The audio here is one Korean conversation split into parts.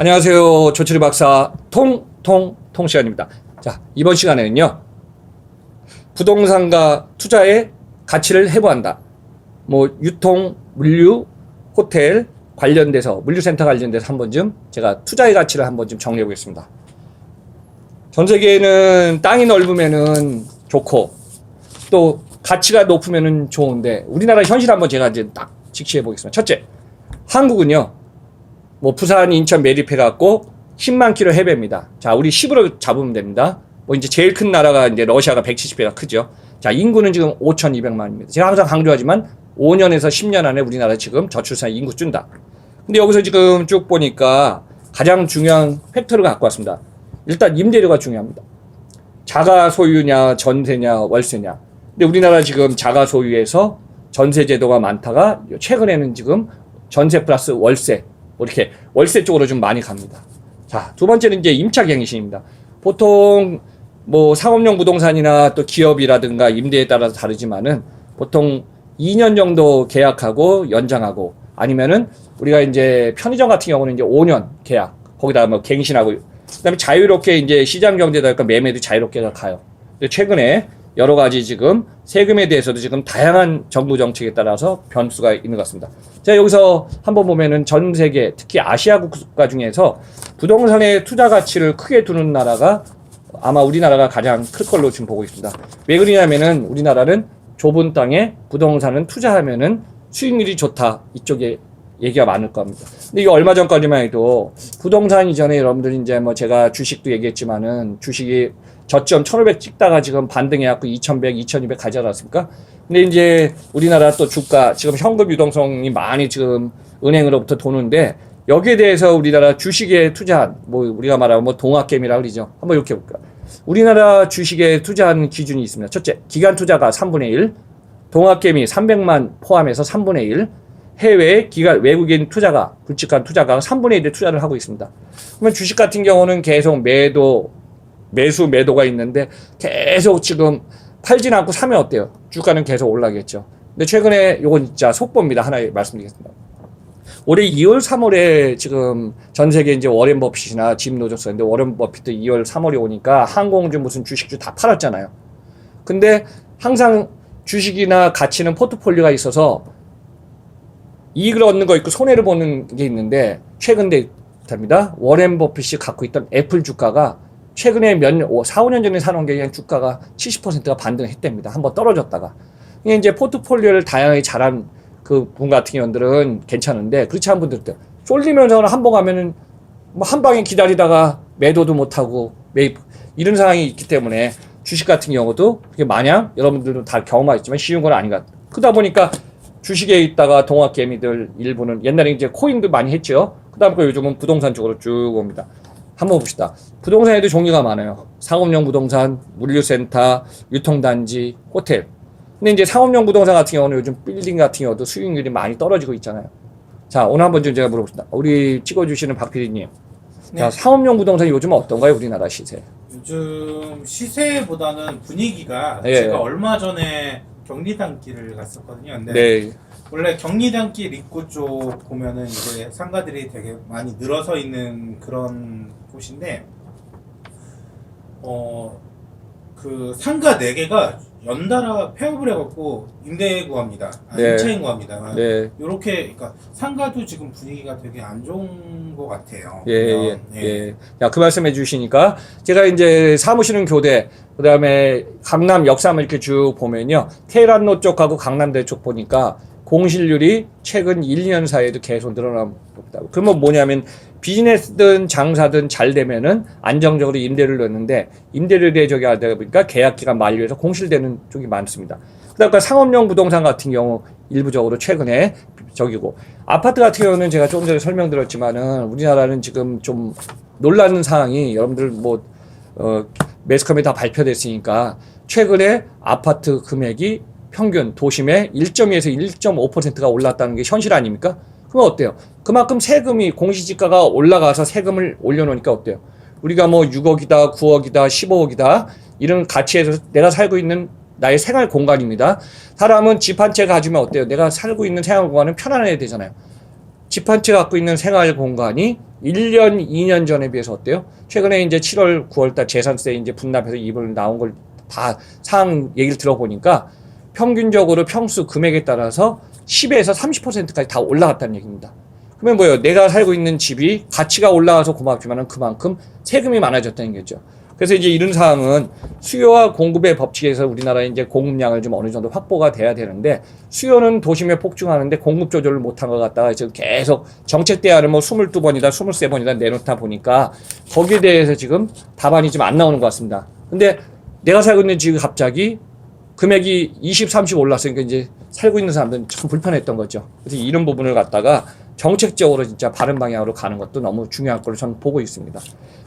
안녕하세요. 조철이 박사 통통 통 시간입니다. 자, 이번 시간에는요. 부동산과 투자의 가치를 해부한다. 뭐 유통, 물류, 호텔 관련돼서 물류센터 관련돼서 한 번쯤 제가 투자의 가치를 한 번쯤 정리해 보겠습니다. 전 세계에는 땅이 넓으면은 좋고 또 가치가 높으면은 좋은데 우리나라 현실 한번 제가 이제 딱 직시해 보겠습니다. 첫째, 한국은요. 뭐 부산, 인천 매립해 갖고 10만 킬로 해배입니다. 자, 우리 10으로 잡으면 됩니다. 뭐 이제 제일 큰 나라가 이제 러시아가 170배가 크죠. 자, 인구는 지금 5,200만입니다. 제가 항상 강조하지만 5년에서 10년 안에 우리나라 지금 저출산 인구 준다. 근데 여기서 지금 쭉 보니까 가장 중요한 팩터를 갖고 왔습니다. 일단 임대료가 중요합니다. 자가 소유냐, 전세냐, 월세냐. 근데 우리나라 지금 자가 소유에서 전세 제도가 많다가 최근에는 지금 전세 플러스 월세 뭐 이렇게 월세 쪽으로 좀 많이 갑니다. 자, 두 번째는 이제 임차 갱신입니다. 보통 뭐 상업용 부동산이나 또 기업이라든가 임대에 따라서 다르지만은 보통 2년 정도 계약하고 연장하고 아니면은 우리가 이제 편의점 같은 경우는 이제 5년 계약 거기다 뭐 갱신하고 그다음에 자유롭게 이제 시장 경제다 보니까 매매도 자유롭게 가요. 근데 최근에 여러 가지 지금 세금에 대해서도 지금 다양한 정부 정책에 따라서 변수가 있는 것 같습니다. 자, 여기서 한번 보면은 전 세계, 특히 아시아 국가 중에서 부동산의 투자 가치를 크게 두는 나라가 아마 우리나라가 가장 클 걸로 지금 보고 있습니다. 왜 그러냐면은 우리나라는 좁은 땅에 부동산은 투자하면은 수익률이 좋다. 이쪽에 얘기가 많을 겁니다. 근데 이거 얼마 전까지만 해도 부동산 이전에 여러분들 이제 뭐 제가 주식도 얘기했지만은 주식이 저점 1500 찍다가 지금 반등해갖고 2100, 2200 가지 않았습니까? 근데 이제 우리나라 또 주가 지금 현금 유동성이 많이 지금 은행으로부터 도는데 여기에 대해서 우리나라 주식에 투자한 뭐 우리가 말하면 뭐 동학개미라 그러죠. 한번 이렇게 볼까요? 우리나라 주식에 투자한 기준이 있습니다. 첫째, 기간 투자가 3분의 1, 동학개미 300만 포함해서 3분의 1, 해외 기간 외국인 투자가 굵직한 투자가 3분의 1의 투자를 하고 있습니다. 그러면 주식 같은 경우는 계속 매도 매수 매도가 있는데 계속 지금 팔진 않고 사면 어때요? 주가는 계속 올라겠죠. 근데 최근에 요건 진짜 속보입니다. 하나 말씀드리겠습니다. 올해 2월, 3월에 지금 전 세계 이제 워렌 버핏이나 짐 노조스인데 워렌 버핏도 2월, 3월에 오니까 항공주 무슨 주식주 다 팔았잖아요. 근데 항상 주식이나 가치는 포트폴리오가 있어서 이익을 얻는 거 있고 손해를 보는 게 있는데 최근 데이터입니다. 워렌 버핏이 갖고 있던 애플 주가가 최근에 몇 년, 4, 5년 전에 사놓은 게 그냥 주가가 70%가 반등했답니다. 한번 떨어졌다가. 이게 이제 포트폴리오를 다양하게 잘한 그 분 같은 경우들은 괜찮은데 그렇지 않은 분들도 쫄리면서 한번 가면은 뭐 한 방에 기다리다가 매도도 못하고 매입 이런 상황이 있기 때문에 주식 같은 경우도 그게 마냥 여러분들도 다 경험하셨지만 쉬운 건 아닌 것 같아요. 그러다 보니까 주식에 있다가 동학개미들 일부는 옛날에 이제 코인도 많이 했죠. 그다음에 요즘은 부동산 쪽으로 쭉 옵니다. 한번 봅시다. 부동산에도 종류가 많아요. 상업용 부동산, 물류센터, 유통단지, 호텔. 근데 이제 상업용 부동산 같은 경우는 요즘 빌딩 같은 경우도 수익률이 많이 떨어지고 있잖아요. 자, 오늘 한번 좀 제가 물어봅시다. 우리 찍어주시는 박 PD님. 네. 자, 상업용 부동산이 요즘 어떤가요? 우리나라 시세. 요즘 시세보다는 분위기가 예. 제가 얼마 전에 경리단길을 갔었거든요. 근데 네. 원래 경리단길 입구 쪽 보면은 이제 상가들이 되게 많이 늘어서 있는 그런 곳인데 어 그 상가 네 개가 연달아 폐업을 해갖고 임대 구합니다. 아, 네. 임차인 구합니다. 네. 요렇게 그러니까 상가도 지금 분위기가 되게 안 좋은 것 같아요. 예, 예, 보면. 예. 야, 그 말씀 해 주시니까, 제가 이제 사무실은 교대, 그 다음에 강남 역삼을 이렇게 쭉 보면요. 테란로 쪽하고 강남대 쪽 보니까 공실률이 최근 1, 2년 사이에도 계속 늘어나고 있다고. 그러면 뭐냐면 비즈니스든 장사든 잘 되면은 안정적으로 임대를 넣는데 임대를 대적이 하다 보니까 계약 기간 만료해서 공실되는 쪽이 많습니다. 그다음에 상업용 부동산 같은 경우 일부적으로 최근에 저기고 아파트 같은 경우는 제가 조금 전에 설명드렸지만은 우리나라는 지금 좀 놀라는 상황이 여러분들 뭐 어, 매스컴에 다 발표됐으니까 최근에 아파트 금액이 평균 도심에 1.2에서 1.5%가 올랐다는 게 현실 아닙니까? 그럼 어때요? 그만큼 세금이 공시지가가 올라가서 세금을 올려놓으니까 어때요? 우리가 뭐 6억이다, 9억이다, 15억이다 이런 가치에서 내가 살고 있는 나의 생활 공간입니다. 사람은 집 한 채 가지면 어때요? 내가 살고 있는 생활 공간은 편안해야 되잖아요. 집 한 채 갖고 있는 생활 공간이 1년, 2년 전에 비해서 어때요? 최근에 이제 7월, 9월 달 재산세 이제 분납해서 입을 나온 걸 다 상황 얘기를 들어보니까 평균적으로 평수 금액에 따라서 10에서 30%까지 다 올라갔다는 얘기입니다. 그러면 뭐예요? 내가 살고 있는 집이 가치가 올라가서 고맙지만은 그만큼 세금이 많아졌다는 거죠. 그래서 이제 이런 사항은 수요와 공급의 법칙에서 우리나라 이제 공급량을 좀 어느 정도 확보가 돼야 되는데 수요는 도심에 폭증하는데 공급 조절을 못한 것 같다가 지금 계속 정책 대안을 뭐 22번이다 23번이다 내놓다 보니까 거기에 대해서 지금 답안이 좀 안 나오는 것 같습니다. 근데 내가 살고 있는 집이 갑자기 금액이 20, 30 올랐으니까 이제 살고 있는 사람들은 참 불편했던 거죠. 그래서 이런 부분을 갖다가 정책적으로 진짜 바른 방향으로 가는 것도 너무 중요할 걸로 저는 보고 있습니다.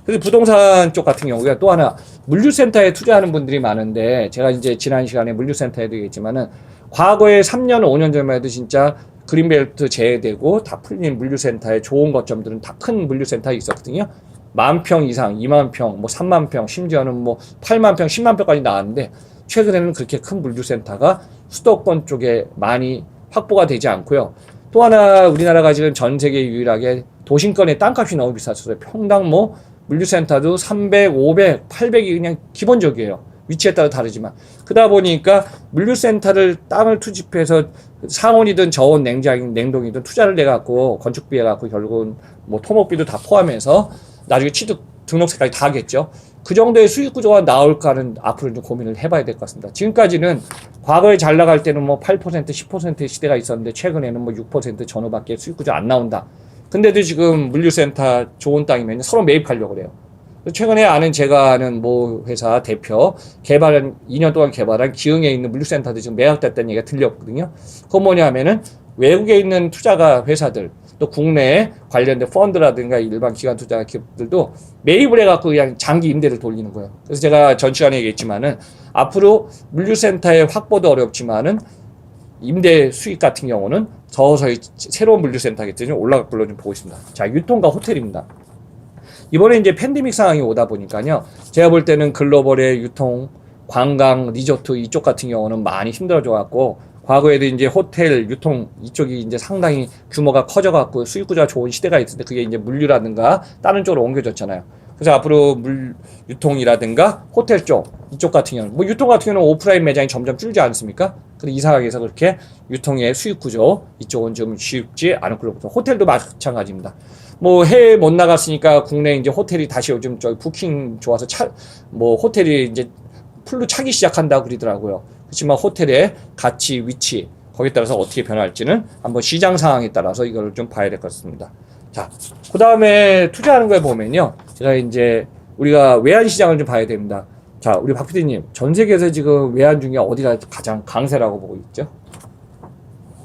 그래서 부동산 쪽 같은 경우가 또 하나 물류센터에 투자하는 분들이 많은데 제가 이제 지난 시간에 물류센터에도 얘기했지만은 과거에 3년, 5년 전만 해도 진짜 그린벨트 제외되고 다 풀린 물류센터의 좋은 거점들은 다 큰 물류센터에 있었거든요. 만 평 이상, 2만 평, 뭐 3만 평, 심지어는 뭐 8만 평, 10만 평까지 나왔는데 최근에는 그렇게 큰 물류센터가 수도권 쪽에 많이 확보가 되지 않고요. 또 하나 우리나라가 지금 전 세계 유일하게 도심권의 땅값이 너무 비쌌어요. 평당 뭐 물류센터도 300, 500, 800이 그냥 기본적이에요. 위치에 따라 다르지만 그러다 보니까 물류센터를 땅을 투집해서 상온이든 저온 냉장 냉동이든 투자를 내 갖고 건축비에 갖고 결국은 뭐 토목비도 다 포함해서 나중에 취득 등록세까지 다 하겠죠. 그 정도의 수익 구조가 나올까는 앞으로 좀 고민을 해봐야 될 것 같습니다. 지금까지는 과거에 잘 나갈 때는 뭐 8% 10%의 시대가 있었는데 최근에는 뭐 6% 전후밖에 수익 구조 안 나온다. 근데도 지금 물류센터 좋은 땅이면 서로 매입하려고 그래요. 최근에 아는 제가 아는 모 회사 대표 개발한 2년 동안 개발한 기흥에 있는 물류센터도 지금 매각됐다는 얘기가 들렸거든요. 그건 뭐냐면은 외국에 있는 투자가 회사들 또 국내에 관련된 펀드라든가 일반 기관 투자 기업들도 매입을 해갖고 그냥 장기 임대를 돌리는 거예요. 그래서 제가 전 시간에 얘기했지만은 앞으로 물류센터의 확보도 어렵지만은 임대 수익 같은 경우는 서서히 새로운 물류센터겠지 좀 올라갈 걸로 좀 보고 있습니다. 자, 유통과 호텔입니다. 이번에 이제 팬데믹 상황이 오다 보니까요. 제가 볼 때는 글로벌의 유통, 관광, 리조트 이쪽 같은 경우는 많이 힘들어져 갖고 과거에도 이제 호텔, 유통 이쪽이 이제 상당히 규모가 커져 갖고 수익 구조가 좋은 시대가 있는데 그게 이제 물류라든가 다른 쪽으로 옮겨졌잖아요. 그래서 앞으로 물 유통이라든가 호텔 쪽 이쪽 같은 경우는 뭐 유통 같은 경우는 오프라인 매장이 점점 줄지 않습니까? 근데 이 상황에서 그렇게 유통의 수익 구조 이쪽은 좀 쉽지 않을 걸로 보죠. 호텔도 마찬가지입니다. 뭐 해외 못 나갔으니까 국내 이제 호텔이 다시 요즘 저기 부킹 좋아서 차 뭐 호텔이 이제 풀로 차기 시작한다고 그러더라고요. 그렇지만 호텔의 가치, 위치 거기에 따라서 어떻게 변할지는 한번 시장 상황에 따라서 이걸 좀 봐야 될 것 같습니다. 자, 그 다음에 투자하는 거에 보면요. 제가 이제 우리가 외환 시장을 좀 봐야 됩니다. 자, 우리 박 PD님, 전 세계에서 지금 외환 중에 어디가 가장 강세라고 보고 있죠?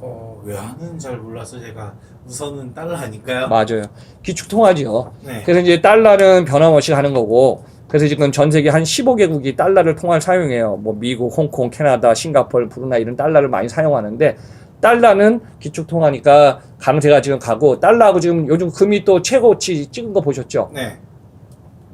어, 왜 하는 잘 몰라서 제가 우선은 달러니까요. 맞아요. 기축통화지요. 네. 그래서 이제 달러는 변함없이 가는 거고, 그래서 지금 전 세계 한 15개국이 달러를 통화를 사용해요. 뭐 미국, 홍콩, 캐나다, 싱가포르, 브루나이 이런 달러를 많이 사용하는데, 달러는 기축통화니까 강세가 지금 가고, 달러하고 지금 요즘 금이 또 최고치 찍은 거 보셨죠? 네.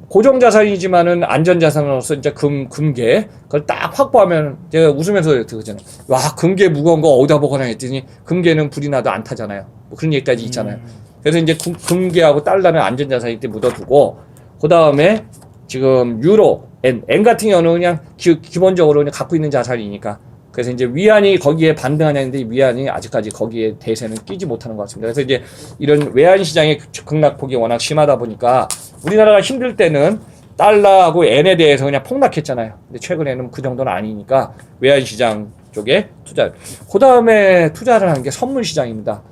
고정 자산이지만은 안전 자산으로서 이제 금, 금괴, 그걸 딱 확보하면 제가 웃으면서 그러잖아요. 와, 금괴 무거운 거 어디다 보거나 했더니 금괴는 불이 나도 안 타잖아요. 뭐 그런 얘기까지 있잖아요. 음, 그래서 이제 금- 금괴하고 달러는 안전 자산일 때 묻어두고, 그 다음에 지금 유로, 엔, 엔 같은 경우는 그냥 기, 기본적으로 그냥 갖고 있는 자산이니까. 그래서 이제 위안이 거기에 반등하냐는데 위안이 아직까지 거기에 대세는 끼지 못하는 것 같습니다. 그래서 이제 이런 외환 시장의 극락폭이 워낙 심하다 보니까 우리나라가 힘들 때는 달러하고 엔에 대해서 그냥 폭락했잖아요. 근데 최근에는 그 정도는 아니니까 외환 시장 쪽에 투자. 그 다음에 투자를 하는 게 선물 시장입니다.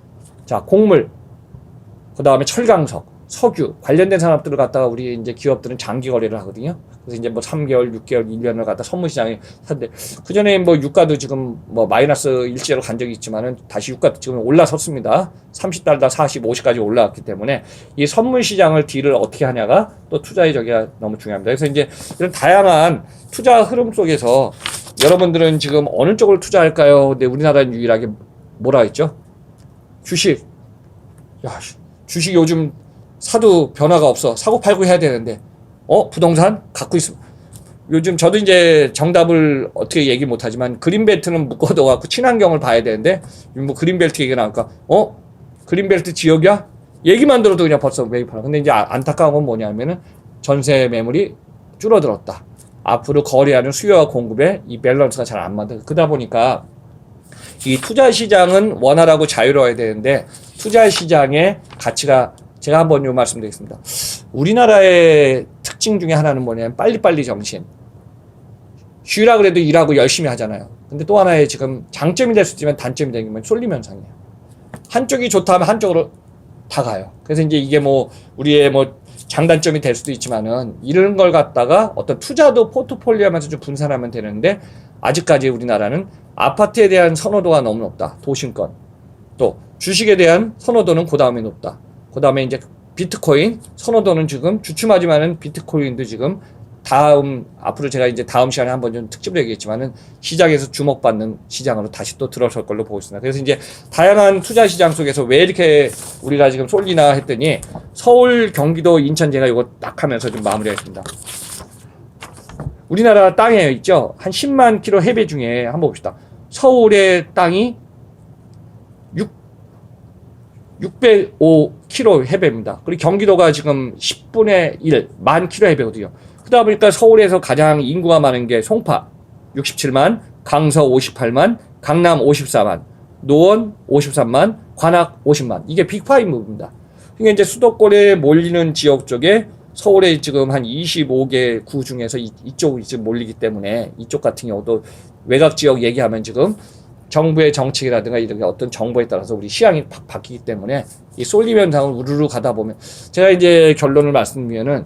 자, 곡물, 그 다음에 철강석, 석유 관련된 산업들을 갖다가 우리 이제 기업들은 장기 거래를 하거든요. 그래서 이제 뭐 3개월, 6개월, 1년을 갖다 선물 시장에 사는데 그 전에 뭐 유가도 지금 뭐 마이너스 일시로 간 적이 있지만은 다시 유가도 지금 올라섰습니다. 30달러, 40, 50까지 올라왔기 때문에 이 선물 시장을 딜을 어떻게 하냐가 또 투자의 저기가 너무 중요합니다. 그래서 이제 이런 다양한 투자 흐름 속에서 여러분들은 지금 어느 쪽을 투자할까요? 근데 우리나라는 유일하게 뭐라 했죠? 주식. 야, 씨, 주식 요즘 사도 변화가 없어. 사고 팔고 해야 되는데. 어? 부동산 갖고 있음. 요즘 저도 이제 정답을 어떻게 얘기 못 하지만 그린벨트는 묶어둬 갖고 친환경을 봐야 되는데 뭐 그린벨트 얘기 나니까 어? 그린벨트 지역이야? 얘기만 들어도 그냥 벌써 매입하라. 근데 이제 아- 안타까운 건 뭐냐면은 전세 매물이 줄어들었다. 앞으로 거래하는 수요와 공급의 이 밸런스가 잘 안 맞아. 그러다 보니까 이 투자 시장은 원활하고 자유로워야 되는데 투자 시장의 가치가 제가 한번 요 말씀드리겠습니다. 우리나라의 특징 중에 하나는 뭐냐면 빨리빨리 정신. 쉬라 그래도 일하고 열심히 하잖아요. 근데 또 하나의 지금 장점이 될 수 있지만 단점이 되는 게 쏠림 현상이에요. 한쪽이 좋다 하면 한쪽으로 다 가요. 그래서 이제 이게 뭐 우리의 뭐 장단점이 될 수도 있지만은 이런 걸 갖다가 어떤 투자도 포트폴리오 하면서 좀 분산하면 되는데 아직까지 우리나라는 아파트에 대한 선호도가 너무 높다. 도심권. 또 주식에 대한 선호도는 그 다음에 높다. 그 다음에 이제 비트코인 선호도는 지금 주춤하지만은 비트코인도 지금 다음 앞으로 제가 이제 다음 시간에 한번 좀 특집을 얘기했지만은 시장에서 주목받는 시장으로 다시 또 들어설 걸로 보고 있습니다. 그래서 이제 다양한 투자 시장 속에서 왜 이렇게 우리가 지금 쏠리나 했더니 서울, 경기도, 인천 제가 이거 딱 하면서 좀 마무리하겠습니다. 우리나라 땅에 있죠. 한 10만 킬로 해배 중에 한번 봅시다. 서울의 땅이 6 605km 해배입니다. 그리고 경기도가 지금 10분의 1, 만 킬로 해배거든요. 그러다 보니까 서울에서 가장 인구가 많은 게 송파 67만, 강서 58만, 강남 54만, 노원 53만, 관악 50만. 이게 빅파이브입니다. 그러니까 이제 수도권에 몰리는 지역 쪽에 서울에 지금 한 25개 구 중에서 이, 이쪽이 지금 몰리기 때문에 이쪽 같은 경우도 외곽 지역 얘기하면 지금 정부의 정책이라든가 이런 게 어떤 정보에 따라서 우리 시향이 바, 바뀌기 때문에 이 쏠림 현상을 우르르 가다 보면 제가 이제 결론을 말씀드리면은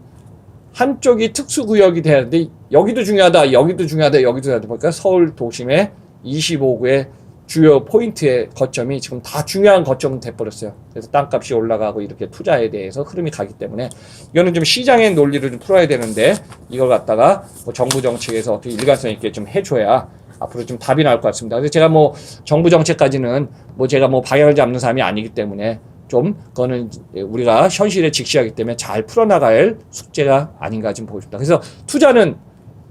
한쪽이 특수구역이 되는데 여기도 중요하다 여기도 중요하다 여기도 중요하다 보니까 서울 도심의 25구의 주요 포인트의 거점이 지금 다 중요한 거점은 돼버렸어요. 그래서 땅값이 올라가고 이렇게 투자에 대해서 흐름이 가기 때문에 이거는 좀 시장의 논리를 좀 풀어야 되는데 이걸 갖다가 뭐 정부 정책에서 어떻게 일관성 있게 좀 해줘야 앞으로 좀 답이 나올 것 같습니다. 그래서 제가 뭐 정부 정책까지는 뭐 제가 뭐 방향을 잡는 사람이 아니기 때문에 좀 그거는 우리가 현실에 직시하기 때문에 잘 풀어나갈 숙제가 아닌가 지금 보고 싶다. 그래서 투자는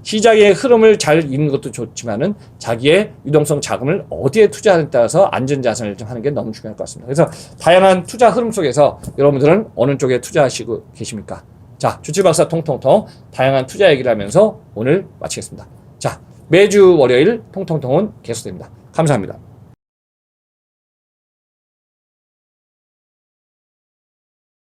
시장의 흐름을 잘 읽는 것도 좋지만은 자기의 유동성 자금을 어디에 투자하느냐에 따라서 안전자산을 좀 하는 게 너무 중요할 것 같습니다. 그래서 다양한 투자 흐름 속에서 여러분들은 어느 쪽에 투자하시고 계십니까? 자, 주치박사 통통통 다양한 투자 얘기를 하면서 오늘 마치겠습니다. 자, 매주 월요일 통통통은 계속됩니다. 감사합니다.